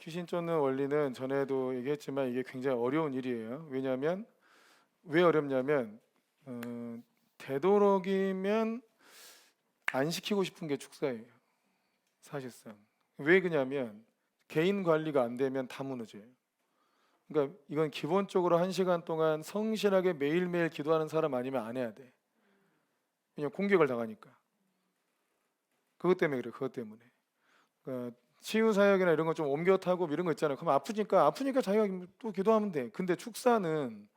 귀신 쫓는 원리는 전에도 얘기했지만 이게 굉장히 어려운 일이에요. 왜냐하면 왜 어렵냐면 어, 되도록이면 안 시키고 싶은 게 축사예요. 사실상 왜 그냐면 개인 관리가 안 되면 다 무너져요. 그러니까 이건 기본적으로 한 시간 동안 성실하게 매일매일 기도하는 사람 아니면 안 해야 돼. 면 공격을 당하니까. 그것 때문에 그래. 그것 때문에. 그러니까 치유 사역이나 이런 거 좀 옮겨 타고 이런 거 있잖아요. 그럼 아프니까 아프니까 자기가 또 기도하면 돼. 근데 축사는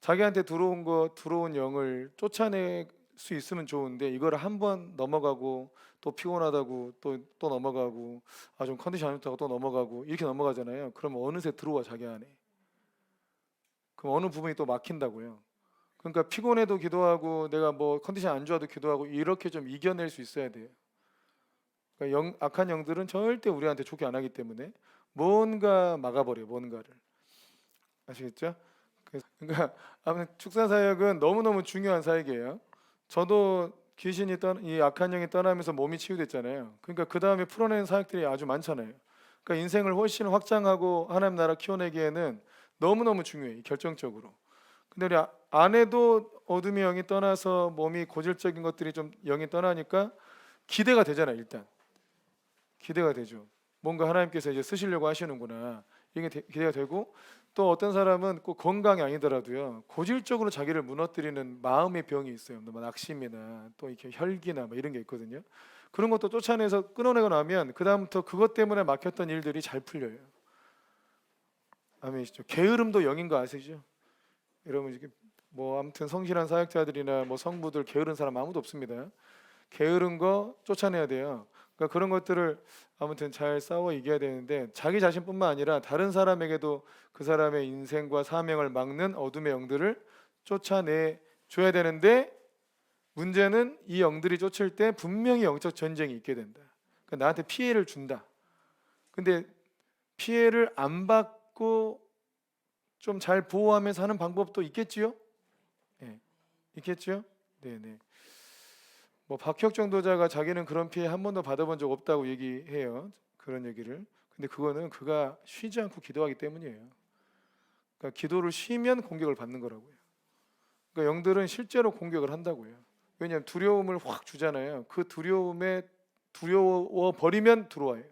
자기한테 들어온 거 들어온 영을 쫓아낼 수 있으면 좋은데 이걸 한 번 넘어가고 또 피곤하다고 또 또 넘어가고 아 좀 컨디션 안 좋다고 또 넘어가고 이렇게 넘어가잖아요. 그러면 어느새 들어와 자기 안에. 그럼 어느 부분이 또 막힌다고요. 그러니까 피곤해도 기도하고 내가 뭐 컨디션 안 좋아도 기도하고 이렇게 좀 이겨낼 수 있어야 돼요. 그러니까 영, 악한 영들은 절대 우리한테 좋게 안 하기 때문에 뭔가 막아버려 요 뭔가를 아시겠죠? 그러니까 아무튼 축사 사역은 너무 너무 중요한 사역이에요. 저도 귀신이 떠, 이 악한 영이 떠나면서 몸이 치유됐잖아요. 그러니까 그 다음에 풀어내는 사역들이 아주 많잖아요. 그러니까 인생을 훨씬 확장하고 하나님 나라 키워내기에는 너무 너무 중요해 요 결정적으로. 근데 우리 아- 안에도 어둠의 영이 떠나서 몸이 고질적인 것들이 좀 영이 떠나니까 기대가 되잖아요. 일단 기대가 되죠. 뭔가 하나님께서 이제 쓰시려고 하시는구나. 이게 대- 기대가 되고 또 어떤 사람은 꼭 건강이 아니더라도요 고질적으로 자기를 무너뜨리는 마음의 병이 있어요. 뭐 낙심이나 또 이렇게 혈기나 뭐 이런 게 있거든요. 그런 것도 쫓아내서 끊어내고 나면 그 다음부터 그것 때문에 막혔던 일들이 잘 풀려요. 아멘이시죠. 게으름도 영인 거 아시죠? 여러분 이게 뭐 아무튼 성실한 사역자들이나 뭐 성부들 게으른 사람 아무도 없습니다. 게으른 거 쫓아내야 돼요. 그러니까 그런 것들을 아무튼 잘 싸워 이겨야 되는데 자기 자신뿐만 아니라 다른 사람에게도 그 사람의 인생과 사명을 막는 어둠의 영들을 쫓아내 줘야 되는데 문제는 이 영들이 쫓을 때 분명히 영적 전쟁이 있게 된다. 그러니까 나한테 피해를 준다. 근데 피해를 안 받고 좀 잘 보호하면서 하는 방법도 있겠지요? 예, 있겠지요? 네, 네. 뭐 박혁 정 도자가 자기는 그런 피해 한 번도 받아본 적 없다고 얘기해요. 그런 얘기를. 근데 그거는 그가 쉬지 않고 기도하기 때문이에요. 그러니까 기도를 쉬면 공격을 받는 거라고요. 그러니까 영들은 실제로 공격을 한다고요. 왜냐하면 두려움을 확 주잖아요. 그 두려움에 두려워 버리면 들어와요.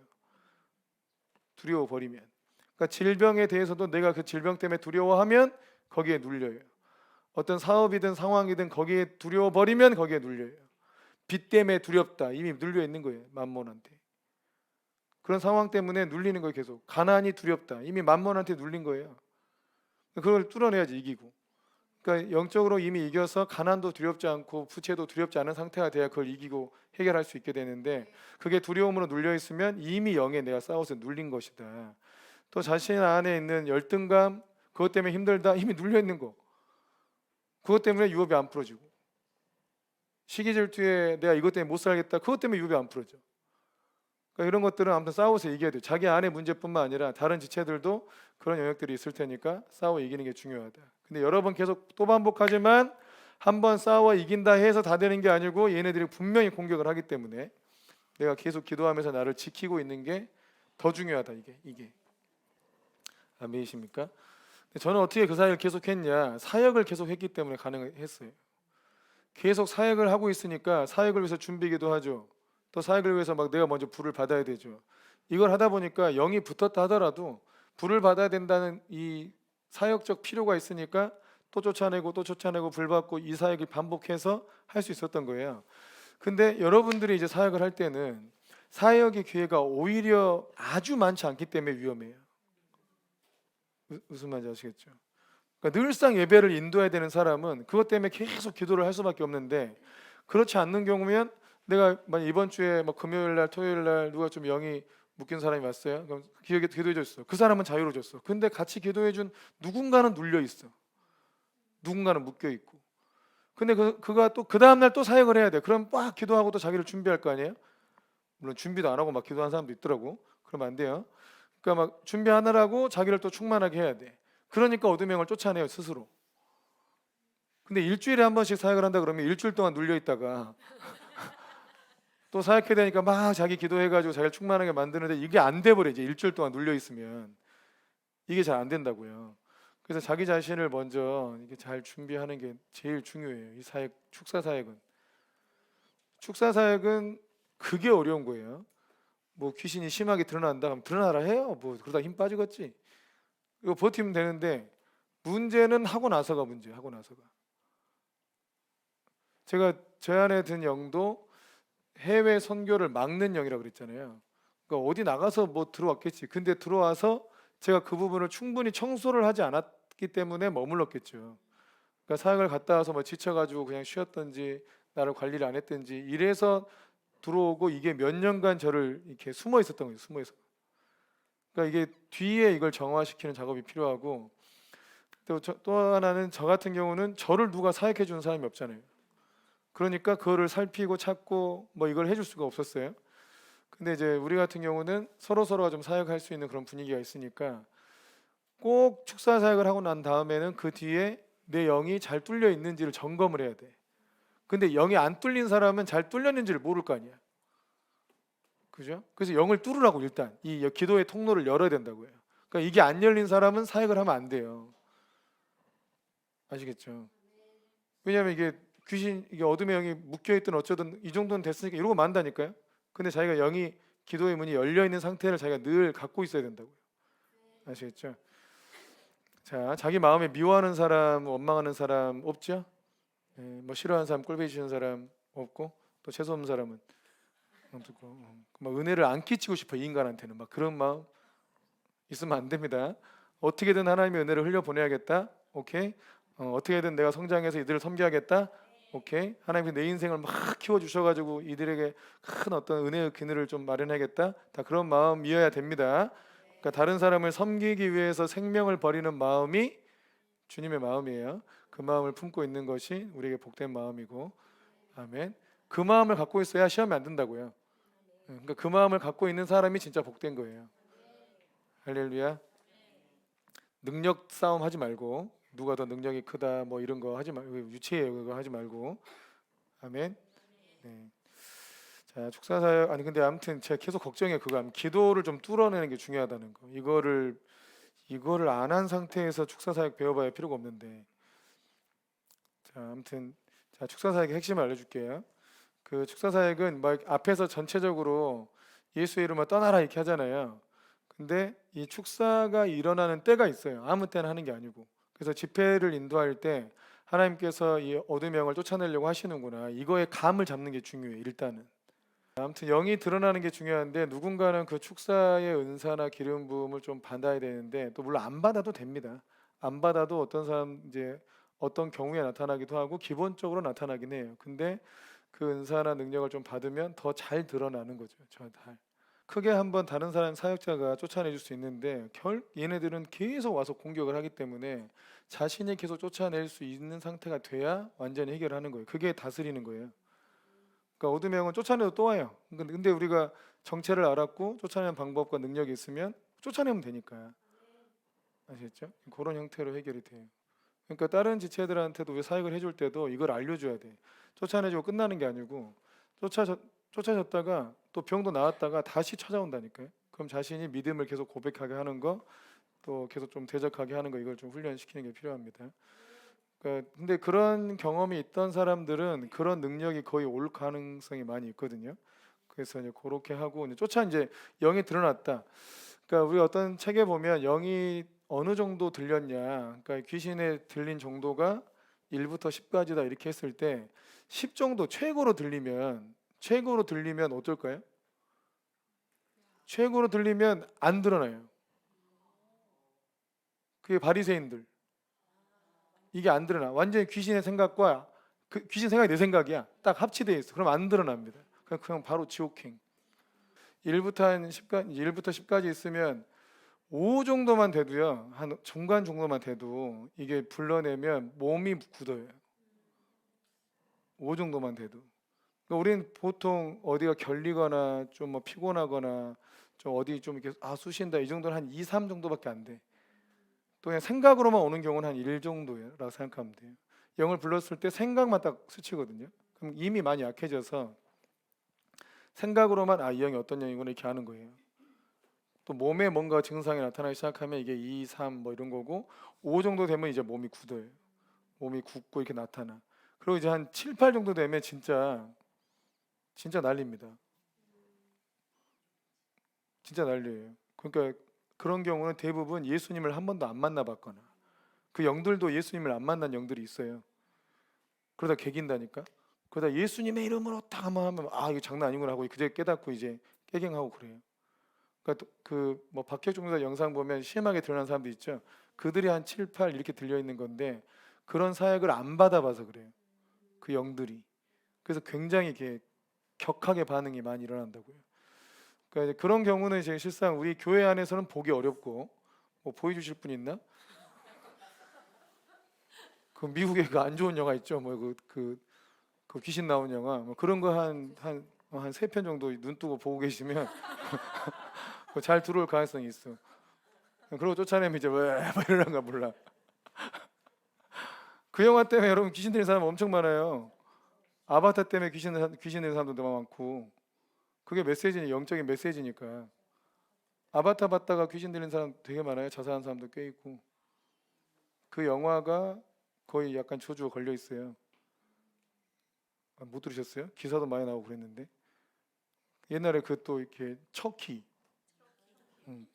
두려워 버리면. 그러니까 질병에 대해서도 내가 그 질병 때문에 두려워하면 거기에 눌려요. 어떤 사업이든 상황이든 거기에 두려워 버리면 거기에 눌려요. 빚 때문에 두렵다. 이미 눌려 있는 거예요. 만몬한테. 그런 상황 때문에 눌리는 거예요. 계속. 가난이 두렵다. 이미 만몬한테 눌린 거예요. 그걸 뚫어내야지 이기고. 그러니까 영적으로 이미 이겨서 가난도 두렵지 않고 부채도 두렵지 않은 상태가 돼야 그걸 이기고 해결할 수 있게 되는데 그게 두려움으로 눌려 있으면 이미 영에 내가 싸워서 눌린 것이다. 또 자신 안에 있는 열등감 그것 때문에 힘들다 이미 눌려 있는 거. 그것 때문에 유업이 안 풀어지고 시기 질투에 내가 이것 때문에 못 살겠다. 그것 때문에 유업이 안 풀어져. 그러니까 이런 것들은 아무튼 싸워서 이겨야 돼. 자기 안의 문제뿐만 아니라 다른 지체들도 그런 영역들이 있을 테니까 싸워 이기는 게 중요하다. 근데 여러 번 계속 또 반복하지만 한 번 싸워 이긴다 해서 다 되는 게 아니고 얘네들이 분명히 공격을 하기 때문에 내가 계속 기도하면서 나를 지키고 있는 게 더 중요하다 이게 이게 아멘이십니까? 저는 어떻게 그 사역을 계속했냐? 사역을 계속했기 때문에 가능했어요. 계속 사역을 하고 있으니까 사역을 위해서 준비기도 하죠. 또 사역을 위해서 막 내가 먼저 불을 받아야 되죠. 이걸 하다 보니까 영이 붙었다 하더라도 불을 받아야 된다는 이 사역적 필요가 있으니까 또 쫓아내고 또 쫓아내고 불 받고 이 사역을 반복해서 할 수 있었던 거예요. 근데 여러분들이 이제 사역을 할 때는 사역의 기회가 오히려 아주 많지 않기 때문에 위험해요. 무- 무슨 말인지 아시겠죠? 그러니까 늘상 예배를 인도해야 되는 사람은 그것 때문에 계속 기도를 할 수밖에 없는데 그렇지 않는 경우면 내가 만약 이번 주에 뭐 금요일 날 토요일 날 누가 좀 영이 묶인 사람이 왔어요. 그럼 기억에 기도해 줬어. 그 사람은 자유로워졌어. 근데 같이 기도해 준 누군가는 눌려 있어. 누군가는 묶여 있고. 근데 그 그가 또 그 다음 날 또 사역을 해야 돼. 그럼 막 기도하고 또 자기를 준비할 거 아니에요? 물론 준비도 안 하고 막 기도하는 사람도 있더라고. 그러면 안 돼요. 그러니까 막 준비하느라고 자기를 또 충만하게 해야 돼. 그러니까 어둠의 영을 쫓아내요 스스로. 근데 일주일에 한 번씩 사역을 한다 그러면 일주일 동안 눌려 있다가 또 사역해야 되니까 막 자기 기도해가지고 자기를 충만하게 만드는데 이게 안 돼버려 이제 일주일 동안 눌려 있으면 이게 잘 안 된다고요. 그래서 자기 자신을 먼저 이게 잘 준비하는 게 제일 중요해요. 이 사역 축사 사역은 축사 사역은 그게 어려운 거예요. 뭐 귀신이 심하게 드러난다 그럼 드러나라 해요. 뭐 그러다 힘 빠지겠지. 이거 버티면 되는데 문제는 하고 나서가 문제. 하고 나서가. 제가 제 안에 든 영도 해외 선교를 막는 영이라고 그랬잖아요. 그러니까 어디 나가서 뭐 들어왔겠지. 근데 들어와서 제가 그 부분을 충분히 청소를 하지 않았기 때문에 머물렀겠죠. 그러니까 사역을 갔다 와서 뭐 지쳐가지고 그냥 쉬었던지 나를 관리를 안 했던지 이래서 들어오고 이게 몇 년간 저를 이렇게 숨어 있었던 거예요. 숨어 있어. 그러니까 이게 뒤에 이걸 정화시키는 작업이 필요하고 또, 저- 또 하나는 저 같은 경우는 저를 누가 사역해 주는 사람이 없잖아요. 그러니까 그거를 살피고 찾고 뭐 이걸 해줄 수가 없었어요. 근데 이제 우리 같은 경우는 서로 서로가 좀 사역할 수 있는 그런 분위기가 있으니까 꼭 축사 사역을 하고 난 다음에는 그 뒤에 내 영이 잘 뚫려 있는지를 점검을 해야 돼. 근데 영이 안 뚫린 사람은 잘 뚫렸는지를 모를 거 아니야. 그죠? 그래서 영을 뚫으라고 일단 이 기도의 통로를 열어야 된다고요. 그러니까 이게 안 열린 사람은 사역을 하면 안 돼요. 아시겠죠? 왜냐하면 이게 귀신 이게 어둠의 영이 묶여 있든 어쩌든 이 정도는 됐으니까 이러고 만다니까요. 근데 자기가 영이 기도의 문이 열려 있는 상태를 자기가 늘 갖고 있어야 된다고요. 아시겠죠? 자, 자기 마음에 미워하는 사람, 원망하는 사람 없죠? 예, 뭐 싫어하는 사람, 꼴보기 싫은 사람 없고 또 재수 없는 사람은 막 은혜를 안 끼치고 싶어 이 인간한테는 막 그런 마음 있으면 안 됩니다. 어떻게든 하나님의 은혜를 흘려 보내야겠다. 오케이. 어, 어떻게든 내가 성장해서 이들을 섬겨야겠다. 오케이. 하나님이 내 인생을 막 키워 주셔가지고 이들에게 큰 어떤 은혜의 그늘을 좀 마련하겠다. 다 그런 마음이어야 됩니다. 그러니까 다른 사람을 섬기기 위해서 생명을 버리는 마음이 주님의 마음이에요. 그 마음을 품고 있는 것이 우리에게 복된 마음이고, 아멘. 그 마음을 갖고 있어야 시험이 안 든다고요. 그러니까 그 마음을 갖고 있는 사람이 진짜 복된 거예요. 할렐루야. 능력 싸움 하지 말고 누가 더 능력이 크다 뭐 이런 거 하지 말고 유치해요 그거 하지 말고 아멘. 네. 자 축사 사역 아니 근데 아무튼 제가 계속 걱정해 그거 기도를 좀 뚫어내는 게 중요하다는 거 이거를 이거를 안 한 상태에서 축사 사역 배워봐야 필요가 없는데 자 아무튼 자 축사 사역의 핵심을 알려줄게요. 그 축사 사역은 막 앞에서 전체적으로 예수 의 이름을 떠나라 이렇게 하잖아요. 근데 이 축사가 일어나는 때가 있어요. 아무 때나 하는 게 아니고. 그래서 집회를 인도할 때 하나님께서 이 어둠의 영을 쫓아내려고 하시는구나. 이거의 감을 잡는 게 중요해요. 일단은. 아무튼 영이 드러나는 게 중요한데 누군가는 그 축사의 은사나 기름 부음을 좀 받아야 되는데 또 물론 안 받아도 됩니다. 안 받아도 어떤 사람 이제 어떤 경우에 나타나기도 하고 기본적으로 나타나긴 해요. 근데 그 은사나 능력을 좀 받으면 더 잘 드러나는 거죠. 저 잘. 크게 한번 다른 사람 사역자가 쫓아내줄 수 있는데 결 얘네들은 계속 와서 공격을 하기 때문에 자신이 계속 쫓아낼 수 있는 상태가 돼야 완전히 해결하는 거예요. 그게 다스리는 거예요. 그러니까 어둠의 영은 쫓아내도 또 와요. 근데 우리가 정체를 알았고 쫓아내는 방법과 능력이 있으면 쫓아내면 되니까 아시겠죠? 그런 형태로 해결이 돼요. 그러니까 다른 지체들한테도 왜 사역을 해줄 때도 이걸 알려줘야 돼. 쫓아내주고 끝나는 게 아니고 쫓아져 쫓아졌다가 또 병도 나았다가 다시 찾아온다니까요. 그럼 자신이 믿음을 계속 고백하게 하는 거, 또 계속 좀 대적하게 하는 거 이걸 좀 훈련시키는 게 필요합니다. 그러니까 근데 그런 경험이 있던 사람들은 그런 능력이 거의 올 가능성이 많이 있거든요. 그래서 이제 그렇게 하고 이제 쫓아 이제 영이 드러났다. 그러니까 우리 어떤 책에 보면 영이 어느 정도 들렸냐, 그러니까 귀신에 들린 정도가 1부터 10까지다 이렇게 했을 때 10 정도 최고로 들리면 최고로 들리면 어떨까요? 최고로 들리면 안 드러나요. 그게 바리새인들. 이게 안 드러나. 완전히 귀신의 생각과 그 귀신 생각이 내 생각이야. 딱 합치되어 있어. 그럼 안 드러납니다. 그냥 바로 지옥행. 1부터 한 10까지 1부터 10까지 있으면 5 정도만 돼도요. 한 중간 정도만 돼도 이게 불러내면 몸이 굳어요. 5 정도만 돼도. 그러니까 우리는 보통 어디가 결리거나 좀 뭐 피곤하거나 좀 어디 좀 이렇게 아 쑤신다 이 정도는 한 2, 3 정도밖에 안 돼. 또 그냥 생각으로만 오는 경우는 한 1 정도라고 생각하면 돼요. 영을 불렀을 때 생각만 딱 스치거든요. 그럼 이미 많이 약해져서 생각으로만 아 이 영이 어떤 영이구나 이렇게 아는 거예요. 또 몸에 뭔가 증상이 나타나기 시작하면 이게 2, 3 뭐 이런 거고 5 정도 되면 이제 몸이 굳어요. 몸이 굳고 이렇게 나타나. 그리고 이제 한 7, 8 정도 되면 진짜 진짜 난리입니다. 진짜 난리예요. 그러니까 그런 경우는 대부분 예수님을 한 번도 안 만나봤거나 그 영들도 예수님을 안 만난 영들이 있어요. 그러다 개긴다니까. 그러다 예수님의 이름으로 딱 한번 하면 아 이거 장난 아니구나 하고 그제 깨닫고 이제 깨갱하고 그래요. 그러니까 그뭐 박혁종 사 영상 보면 심하게 드러난 사람도 있죠. 그들이 한 7, 8 이렇게 들려 있는 건데 그런 사역을 안 받아봐서 그래요. 그 영들이. 그래서 굉장히 이렇게 격하게 반응이 많이 일어난다고요. 그러니까 그런 경우는 이제 실상 우리 교회 안에서는 보기 어렵고 뭐 보여주실 분 있나? 그 미국에 그안 좋은 영화 있죠. 뭐그그 그 귀신 나온 영화 뭐 그런 거 한 한 한 세 편 정도 눈 뜨고 보고 계시면 잘 들어올 가능성이 있어. 그러고 쫓아내면 이제 왜뭐 이러는가 몰라. 그 영화 때문에 여러분 귀신 들린 사람 엄청 많아요. 아바타 때문에 귀신 귀신 들린 사람도 너무 많고 그게 메시지니 영적인 메시지니까 아바타 봤다가 귀신 들린 사람 되게 많아요. 자살한 사람도 꽤 있고 그 영화가 거의 약간 저주가 걸려 있어요. 아, 못 들으셨어요? 기사도 많이 나오고 그랬는데 옛날에 그 또 이렇게 척키, 음,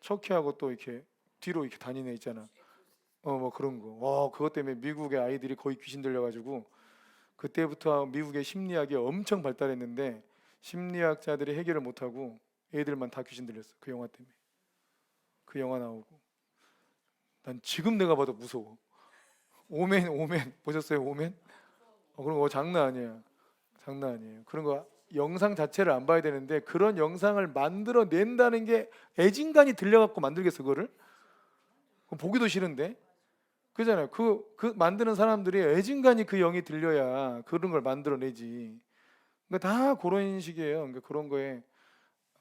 척키하고 또 이렇게 뒤로 이렇게 다니는 애 있잖아. 어 뭐 그런 거. 와 그것 때문에 미국의 아이들이 거의 귀신 들려가지고 그때부터 미국의 심리학이 엄청 발달했는데 심리학자들이 해결을 못하고 애들만 다 귀신 들렸어 그 영화 때문에. 그 영화 나오고 난 지금 내가 봐도 무서워. 오멘 오멘 보셨어요 오멘? 어, 그런 거 장난 아니야. 장난 아니에요. 그런 거 영상 자체를 안 봐야 되는데 그런 영상을 만들어 낸다는 게 애진간이 들려갖고 만들겠어 그거를? 그거 보기도 싫은데 그잖아요. 그, 그 만드는 사람들이 애진간이 그 영이 들려야 그런 걸 만들어내지. 그러니까 다 그런 식이에요. 그러니까 그런 거에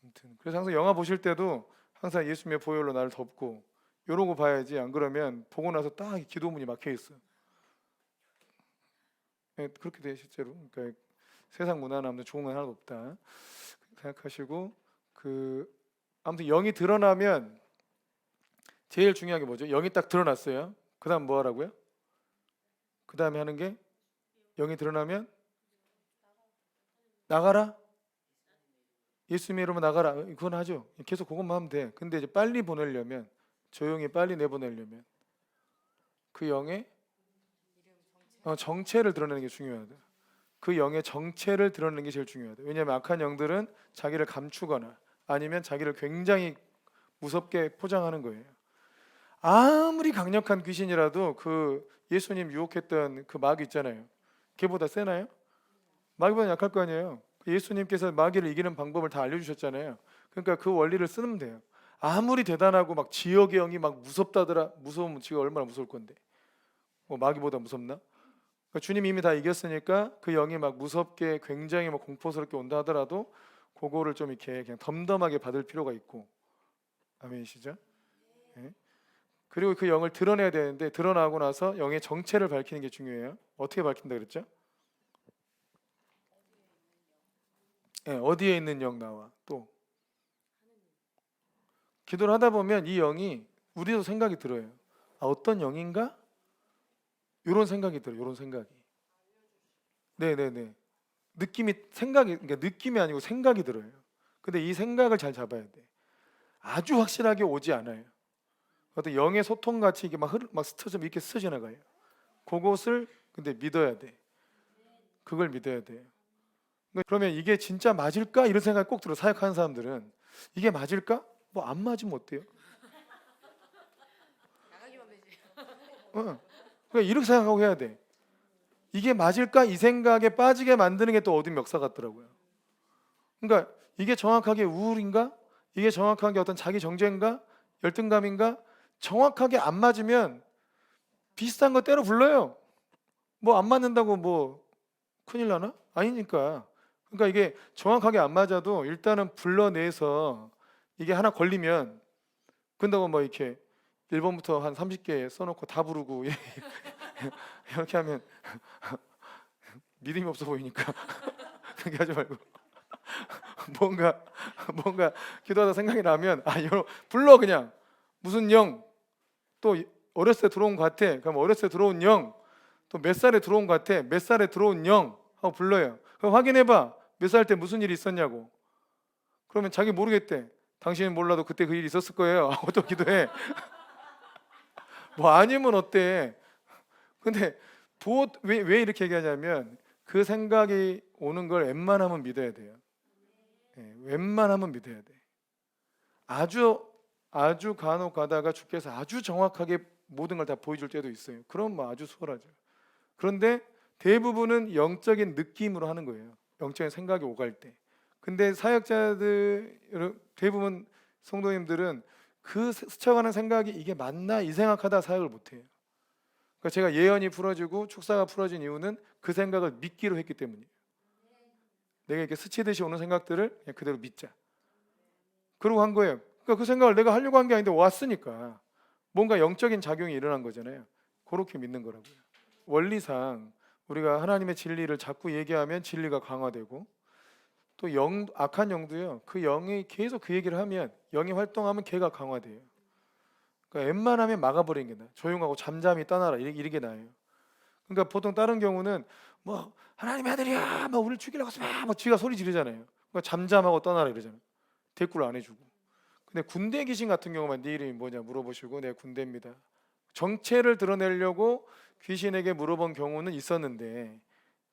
아무튼 그래서 항상 영화 보실 때도 항상 예수님의 보혈로 나를 덮고 이러고 봐야지 안 그러면 보고 나서 딱 기도문이 막혀 있어. 예, 그렇게 돼 실제로. 그러니까 세상 문화는 아무튼 좋은 건 하나도 없다 생각하시고 그 아무튼 영이 드러나면 제일 중요한 게 뭐죠? 영이 딱 드러났어요. 그다음 뭐 하라고요? 그다음에 하는 게 영이 드러나면 나가라. 예수님의 이름으로 나가라. 그건 하죠. 계속 그것만 하면 돼. 근데 이제 빨리 보내려면 조용히 빨리 내보내려면 그 영의 어, 정체를 드러내는 게 중요하다. 그 영의 정체를 드러내는 게 제일 중요하다. 왜냐하면 악한 영들은 자기를 감추거나 아니면 자기를 굉장히 무섭게 포장하는 거예요. 아무리 강력한 귀신이라도 그 예수님 유혹했던 그 마귀 있잖아요. 걔보다 세나요? 마귀보다 약할 거 아니에요. 예수님께서 마귀를 이기는 방법을 다 알려주셨잖아요. 그러니까 그 원리를 쓰면 돼요. 아무리 대단하고 막 지역의 영이 막 무섭다더라. 무서우면 지가 얼마나 무서울 건데. 뭐 마귀보다 무섭나? 그러니까 주님 이미 다 이겼으니까 그 영이 막 무섭게 굉장히 막 공포스럽게 온다 하더라도 그거를 좀 이렇게 그냥 덤덤하게 받을 필요가 있고 아멘이시죠? 예. 그리고 그 영을 드러내야 되는데 드러나고 나서 영의 정체를 밝히는 게 중요해요. 어떻게 밝힌다 그랬죠? 예, 어디에 있는 영 나와 또 기도를 하다 보면 이 영이 우리도 생각이 들어요. 아, 어떤 영인가? 이런 생각이 들어요. 이런 생각이. 네, 네, 네. 느낌이 생각이 그러니까 느낌이 아니고 생각이 들어요. 근데 이 생각을 잘 잡아야 돼. 아주 확실하게 오지 않아요. 어떤 영의 소통 같이 이게 막 흐르, 막 스쳐 이렇게 스쳐 나가요. 그것을 근데 믿어야 돼. 그걸 믿어야 돼요. 그러면 이게 진짜 맞을까 이런 생각이 꼭 들어 사역하는 사람들은 이게 맞을까? 뭐 안 맞으면 어때요? 나가기만 되지. 어. 그러니까 이렇게 생각하고 해야 돼. 이게 맞을까 이 생각에 빠지게 만드는 게 또 어딘 역사 같더라고요. 그러니까 이게 정확하게 우울인가? 이게 정확하게 어떤 자기 정죄인가? 열등감인가? 정확하게 안 맞으면 비슷한 거 때려 불러요. 뭐 안 맞는다고 뭐 큰일 나나? 아니니까. 그러니까 이게 정확하게 안 맞아도 일단은 불러내서 이게 하나 걸리면 근다고 뭐 이렇게 1번부터 한 30개 써놓고 다 부르고 이렇게 하면 믿음이 없어 보이니까. 그렇게 하지 말고. 뭔가 뭔가 기도하다 생각이 나면 아 이거 불러 그냥. 무슨 영? 또 어렸을 때 들어온 것 같아. 그럼 어렸을 때 들어온 영. 또 몇 살에 들어온 것 같아. 몇 살에 들어온 영. 하고 불러요. 그럼 확인해봐. 몇 살 때 무슨 일이 있었냐고. 그러면 자기 모르겠대. 당신은 몰라도 그때 그 일이 있었을 거예요. 하고 또 기도해 뭐 아니면 어때 근데 왜, 왜 이렇게 얘기하냐면 그 생각이 오는 걸 웬만하면 믿어야 돼요 예, 웬만하면 믿어야 돼. 아주 아주 간혹 가다가 주께서 아주 정확하게 모든 걸 다 보여줄 때도 있어요. 그럼 뭐 아주 수월하죠. 그런데 대부분은 영적인 느낌으로 하는 거예요. 영적인 생각이 오갈 때. 근데 사역자들 대부분 성도님들은 그 스쳐가는 생각이 이게 맞나 이 생각하다 사역을 못해요. 그러니까 제가 예언이 풀어지고 축사가 풀어진 이유는 그 생각을 믿기로 했기 때문이에요. 내가 이렇게 스치듯이 오는 생각들을 그대로 믿자. 그러고 한 거예요. 그러니까 그 생각을 내가 하려고 한 게 아닌데 왔으니까 뭔가 영적인 작용이 일어난 거잖아요. 그렇게 믿는 거라고요. 원리상 우리가 하나님의 진리를 자꾸 얘기하면 진리가 강화되고 또 영 악한 영도요. 그 영이 계속 그 얘기를 하면 영이 활동하면 걔가 강화돼요. 그러니까 웬만하면 막아버리는 게 나아요. 조용하고 잠잠히 떠나라 이게 나아요. 그러니까 보통 다른 경우는 뭐 하나님의 아들이야 막 우리를 죽이려고 막 쥐가 소리 지르잖아요. 그러니까 잠잠하고 떠나라 이러잖아요. 대꾸를 안 해주고. 근데 군대 귀신 같은 경우만 네 이름이 뭐냐 물어보시고 내 군대입니다. 정체를 드러내려고 귀신에게 물어본 경우는 있었는데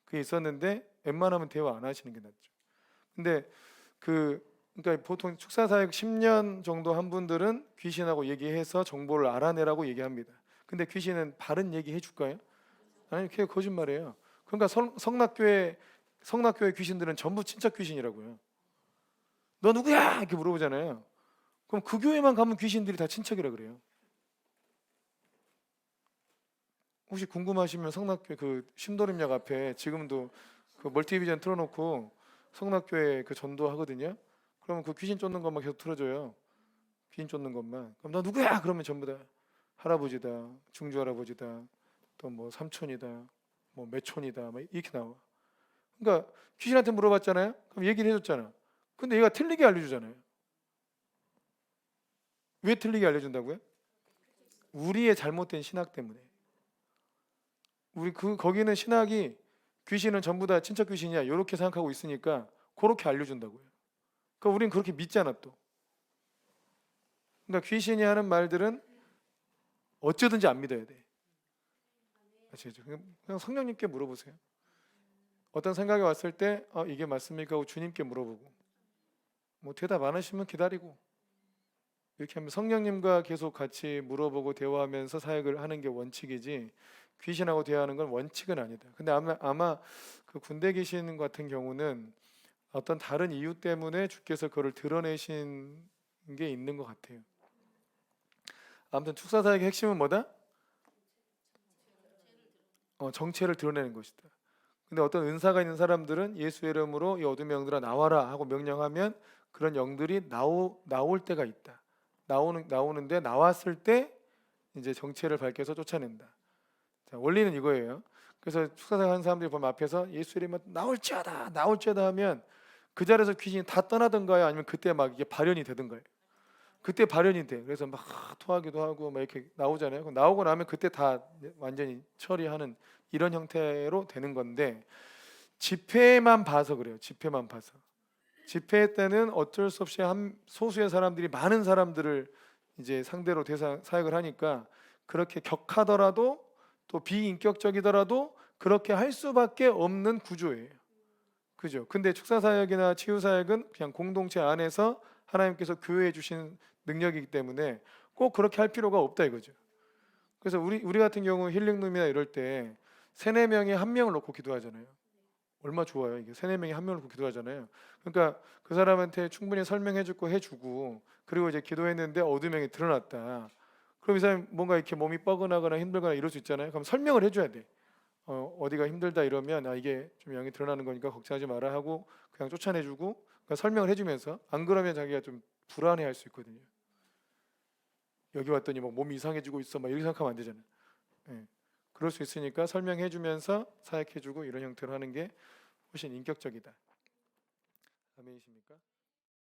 그게 있었는데 웬만하면 대화 안 하시는 게 낫죠. 근데 그 그러니까 보통 축사 사역 10년 정도 한 분들은 귀신하고 얘기해서 정보를 알아내라고 얘기합니다. 근데 귀신은 바른 얘기 해줄까요? 아니 그게 거짓말이에요. 그러니까 성, 성낙교회 성낙교회 귀신들은 전부 친척 귀신이라고요. 너 누구야? 이렇게 물어보잖아요. 그럼 그 교회만 가면 귀신들이 다 친척이라 그래요. 혹시 궁금하시면 성낙교회 그 신도림역 앞에 지금도 그 멀티비전 틀어놓고 성낙교회 그 전도 하거든요. 그러면 그 귀신 쫓는 것만 계속 틀어줘요. 귀신 쫓는 것만. 그럼 너 누구야? 그러면 전부 다 할아버지다, 중주 할아버지다, 또 뭐 삼촌이다, 뭐 매촌이다, 막 이렇게 나와. 그러니까 귀신한테 물어봤잖아요. 그럼 얘기를 해줬잖아. 근데 얘가 틀리게 알려주잖아요. 왜 틀리게 알려준다고요? 우리의 잘못된 신학 때문에. 우리 그 거기는 신학이 귀신은 전부 다 친척 귀신이야 이렇게 생각하고 있으니까 그렇게 알려준다고요. 그러니까 우리는 그렇게 믿잖아 또. 그러니까 귀신이 하는 말들은 어쩌든지 안 믿어야 돼. 아시겠죠? 그냥 성령님께 물어보세요. 어떤 생각이 왔을 때 아, 이게 맞습니까? 하고 주님께 물어보고 뭐 대답 안 하시면 기다리고 이렇게 하면 성령님과 계속 같이 물어보고 대화하면서 사역을 하는 게 원칙이지 귀신하고 대화하는 건 원칙은 아니다. 근데 아마 아마 그 군대 귀신 같은 경우는 어떤 다른 이유 때문에 주께서 그걸 드러내신 게 있는 것 같아요. 아무튼 축사 사역의 핵심은 뭐다? 어, 정체를 드러내는 것이다. 근데 어떤 은사가 있는 사람들은 예수의 이름으로 이 어둠의 영들아 나와라 하고 명령하면 그런 영들이 나오 나올 때가 있다. 나오는 나오는데 나왔을 때 이제 정체를 밝혀서 쫓아낸다. 자, 원리는 이거예요. 그래서 축사사 하는 사람들이 보면 앞에서 예수 이름으로 나올지어다 나올지어다 하면 그 자리에서 귀신이 다 떠나든가요 아니면 그때 막 이게 발현이 되든가요. 그때 발현이 돼. 그래서 막 토하기도 하고 막 이렇게 나오잖아요. 나오고 나면 그때 다 완전히 처리하는 이런 형태로 되는 건데 집회만 봐서 그래요. 집회만 봐서. 집회 때는 어쩔 수 없이 한 소수의 사람들이 많은 사람들을 이제 상대로 대상 사역을 하니까 그렇게 격하더라도 또 비인격적이더라도 그렇게 할 수밖에 없는 구조예요. 그죠? 근데 축사 사역이나 치유 사역은 그냥 공동체 안에서 하나님께서 교회에 주신 능력이기 때문에 꼭 그렇게 할 필요가 없다 이거죠. 그래서 우리 우리 같은 경우 힐링룸이나 이럴 때 세네 명이 한 명을 놓고 기도하잖아요. 얼마 좋아요 이게 세네 명이 한 명을 놓고 기도하잖아요. 그러니까 그 사람한테 충분히 설명해주고 해주고 그리고 이제 기도했는데 어둠이 드러났다. 그럼 이 사람 뭔가 이렇게 몸이 뻐근하거나 힘들거나 이럴 수 있잖아요. 그럼 설명을 해줘야 돼. 어, 어디가 힘들다 이러면 아 이게 좀 영이 드러나는 거니까 걱정하지 마라 하고 그냥 쫓아내주고 그러니까 설명을 해주면서 안 그러면 자기가 좀 불안해할 수 있거든요. 여기 왔더니 막 몸이 이상해지고 있어 막 이렇게 생각하면 안 되잖아요. 예. 그럴 수 있으니까 설명해주면서 사역해주고 이런 형태로 하는 게 훨씬 인격적이다. 아멘이십니까?